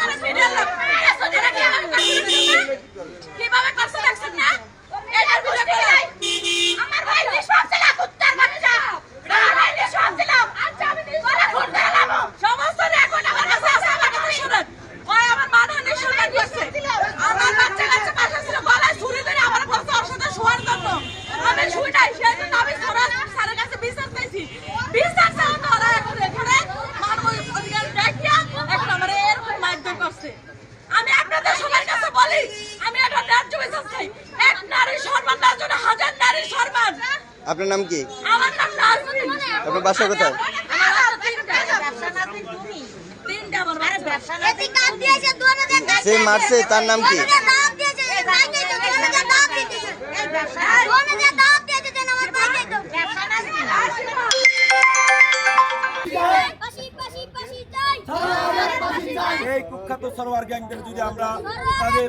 তবে সিরিয়াল লোক এসো যারা কি আমার কীভাবে করছে দেখছেন না এটার বুঝে কই আমার ভাই নিষ্পাপ ছিল কুত্তার বাচ্চা আমার ভাই নিষ্পাপ ছিল আজ আমি গলা খুন করে লাভ সমস্ত রেকর্ড আমার কাছে আছে আমার কাছে শুনেন কয় আমার মান হানি শুনেন করছে আমার বাচ্চা কাছে পাশে ছিল গলায় ছুরি ধরে আমার বলছে ওর সাথে শোয়ার জন্য। আমি শুই নাই, সেজন্য আমি ধরা আপনার নাম কি? আপনার বাসা কোথায়? সে মারছে তার নাম কি? এই কুখ্যাত সরোয়ার গ্যাংদের যদি আমরা তাদের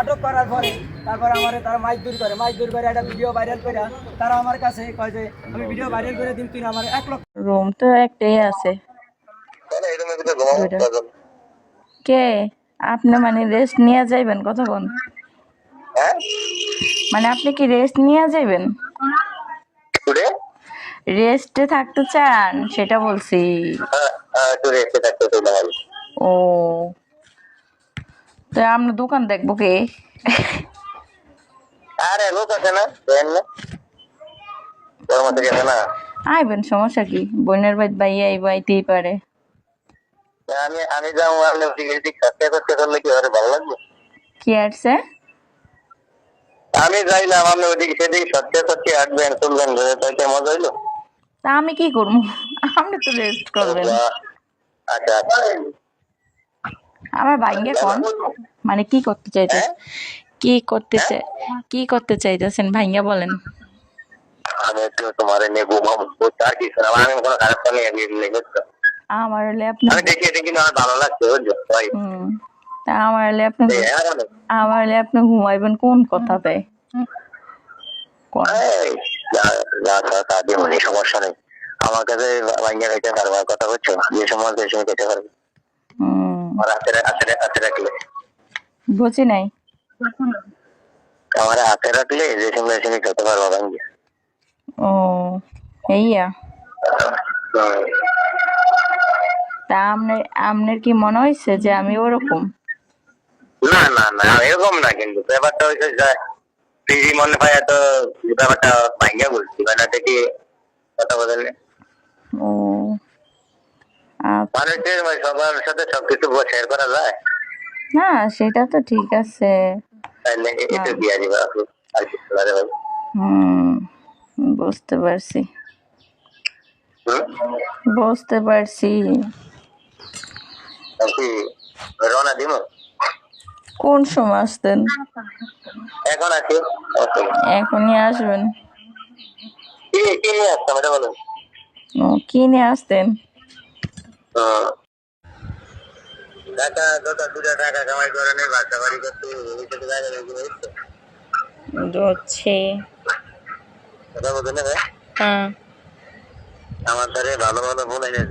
আটক করার পরে তারপর আমার তারা মাইক দূর করে মাইক দূর করে একটা ভিডিও ভাইরাল করে তারা আমার কাছে কয় যে আমি ভিডিও ভাইরাল করে দিন তুই আমার এক লক্ষ রুম তো একটাই আছে। কে? আপনি মানে রেস্ট নিয়ে যাইবেন কতক্ষণ? মানে আপনি কি রেস্ট নিয়ে যাইবেন? রেস্টে থাকতে চান সেটা বলছি। ও। তো আমরা দোকান দেখব কে? আরে লোক আছে না দেন না। না। আইবেন সমস্যা কি? বোনের বাড়ি ভাই আইব আইতেই পারে। আমি আমি যাব আপনি এদিক সাথে করতে করলে কি হবে ভালো লাগবে? কি আসছে? আমি যাইলাম আপনি ওদিকে সেদিকে সত্যি সত্যি হাঁটবেন চলবেন তাইতে মজা হইল। তা আমি কি করব? আপনি তো রেস্ট করবেন। আচ্ছা আচ্ছা। আমার ভাইঙ্গে কোন। মানে কি করতে চাইতে কি করতে চাই কি করতে চাইতেছেন ভাইঙ্গা বলেন। আমি একটু তোমার নিয়ে ঘুমাবো। আর কিছু না আমি কোনো খারাপ কামে আমি এমনি আমার হলে আপনি আমি দেখি এটা কিন্তু আমার ভালো লাগছে বুঝছ? ভাই তা আমার হলে আপনি। আমার হলে আপনি ঘুমাইবেন কোন কথাতে? কোন যা যা তা তা দিয়ে মনে সমস্যা নেই। আমার কাছে পারব কথা হচ্ছে যে সময় সময় খেতে পারবে হুম আমার হাতে রা- হাতে রা- হাতে রাখলে বুঝি নাই। আমার হাতে রাখলে খেতে পারব ভাঙ্গি ও এইয়া। তা আপনার আপনার কি মনে হয়েছে যে আমি ওরকম? না না না এরকম না কিন্তু ব্যাপারটা ফ্রি মনে হয় এত ব্যাপারটা ভাঙ্গা বলছি মানে থেকে কথা বলেন ও। মানুষের সবার সাথে সবকিছু শেয়ার করা যায়। না সেটা তো ঠিক আছে। হুম বুঝতে পারছি। বুঝতে পারছি। রওনা দিব? কোন সময় আসতেন? এখন আছি। এখনই আসবেন। কি নিয়ে আসতাম এটা বলুন ও কি নিয়ে আসতেন? হুম। টাকা দুটা দুটা টাকা কামাই করে নেই বাসা বাড়ি করতে ভবিষ্যতে জায়গা দেখি বুঝছ হচ্ছে। কথা বলতে না হ্যাঁ। আমার ধারে ভালো ভালো ফোন এনে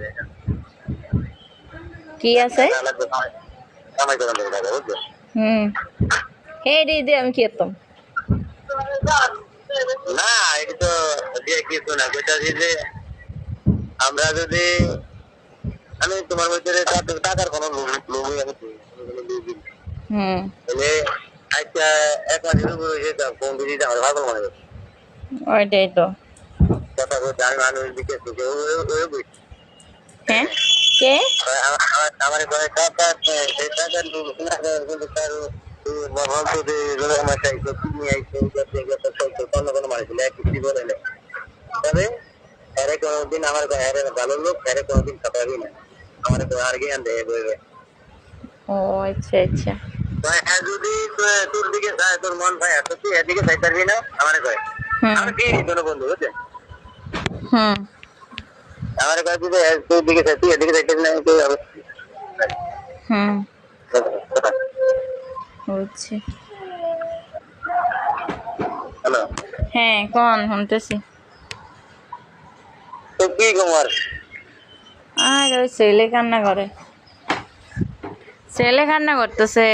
কি আছে? কামাই করেন দেবে টাকা বুঝছ? হুম। হে দিদি আমি কি করতাম না এটা তো দিয়ে কিছু না কইতাছি যে আমরা যদি আমি তোমার ভিতরে টাকার কোনো লোভ- লোভই আমি কোনো। হুম। তাহলে আজকে এক মাসের উপরে হয়েছে ফোন দিদি আমার ভালো মনে হয়। ওইটাই তো। কথা বলতে আমি মানুষ দিকে হ্যাঁ? কে? আমার- ঘরে টাকা সেই করে কিন্তু তার যে রোজা মাসে আইসো কিনে আইসো করতে করতে কোনো মানুষ এক কিছু বলে তবে এরে কোনোদিন আমার ভালো লোক এরে কোনোদিন খাপাবি না। আমার তো আর জ্ঞান দেয় বইবে ও আচ্ছা আচ্ছা। হ্যাঁ যদি তোর দিকে তোর মন ভাই এত তুই এদিকে চাই পারবি না? আমার কয়। আমি কি কোনো বন্ধু বুঝছেন হুম। আমার কয় যদি তোর দিকে চাই তুই এদিকে চাইতে না তুই হুম। বুঝছি। হ্যালো। হ্যাঁ কোন শুনতেছি। তো কি কুমার? আর ওই ছেলে কান্না করে। ছেলে কান্না করতেছে।